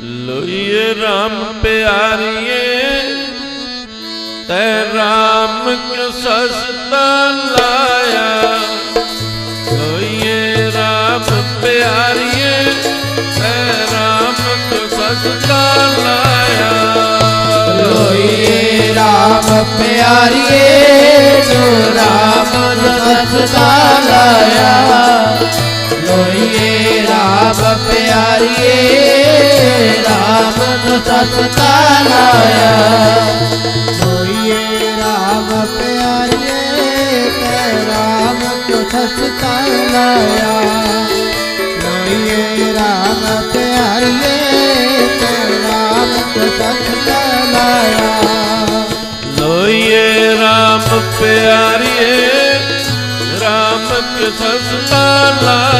ਲੋਈਏ RAM ਪਿਆਰੀਏ, ਤੈ RAM ਕਿਉ ਸਸਤਾ ਲਾਇਆ? ਲੋਈਏ RAM ਪਿਆਰੀਏ, ਤੈ RAM ਕਿਉ ਸਸਤਾ ਲਾਇਆ? ਲੋਏ ਰਾਮ ਪਿਆਰੀਏ, ਜੋ ਰਾਮ ਰਸਤਾ ਲਾਇਆ। ਲੋਏ ਰਾਮ ਪਿਆਰੀਏ ਰਾਮ ਰਸਤਾ ਲਾਇਆ ਲੋਏ ਰਾਮ ਪਿਆਰੀਏ ਤੇ ਰਾਮ ਰਸਤਾ ਲਾਇਆ ਲੋਏ ਰਾਮ ਪਿਆਰੀਏ ਤੇ ਰਾਮ ਰਸਤਾ ਲਾਇਆ ਲੋਈਏ RAM ਪਿਆਰੀਏ RAM ਕਿਉ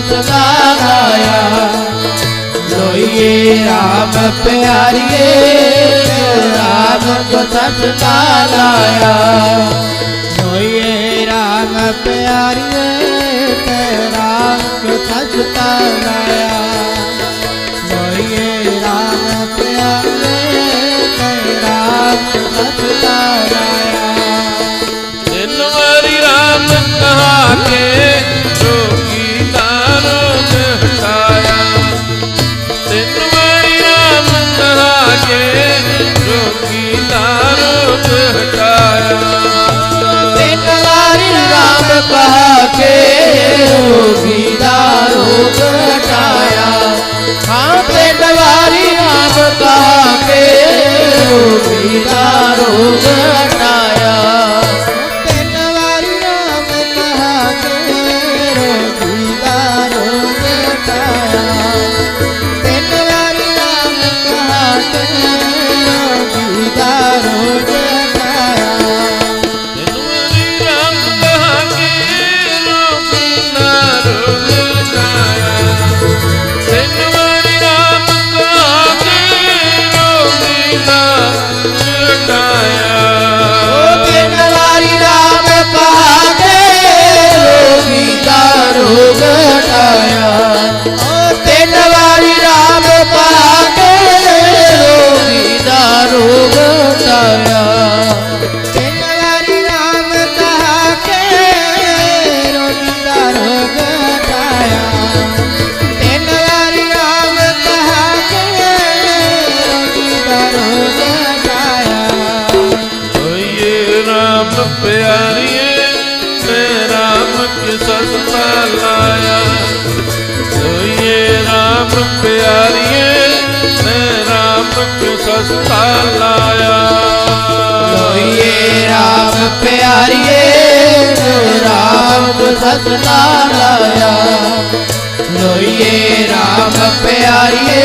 ਨੂੰ ਸਤਿਦਾ ਲਾਇਆ ਲੋਏ ਰਾਮ ਪਿਆਰੀਏ ਜੋ ਰਾਮ ਨੂੰ ਲਾਇਆ ਲੋਏ ਰਾਮ ਪਿਆਰੀਏ ਤੇ ਰਾਮ ਨੂੰ ਲਾਇਆ ਰਾਮ ਪਿਆਰੀਏ ਮੈਂ ਰਾਮ ਕੇ ਸਸਤਾ ਲਾਇਆ। ਓਏ ਰਾਮ ਪਿਆਰੀਏ ਮੈਂ ਰਾਮ ਕੇ ਸਸਤਾ ਲਾਇਆ। ਲੋਈਏ ਰਾਮ ਪਿਆਰੀਏ ਰਾਮ ਨੂੰ ਸਤਨਾ ਲਾਇਆ। ਲੋਈਏ ਰਾਮ ਪਿਆਰੀਏ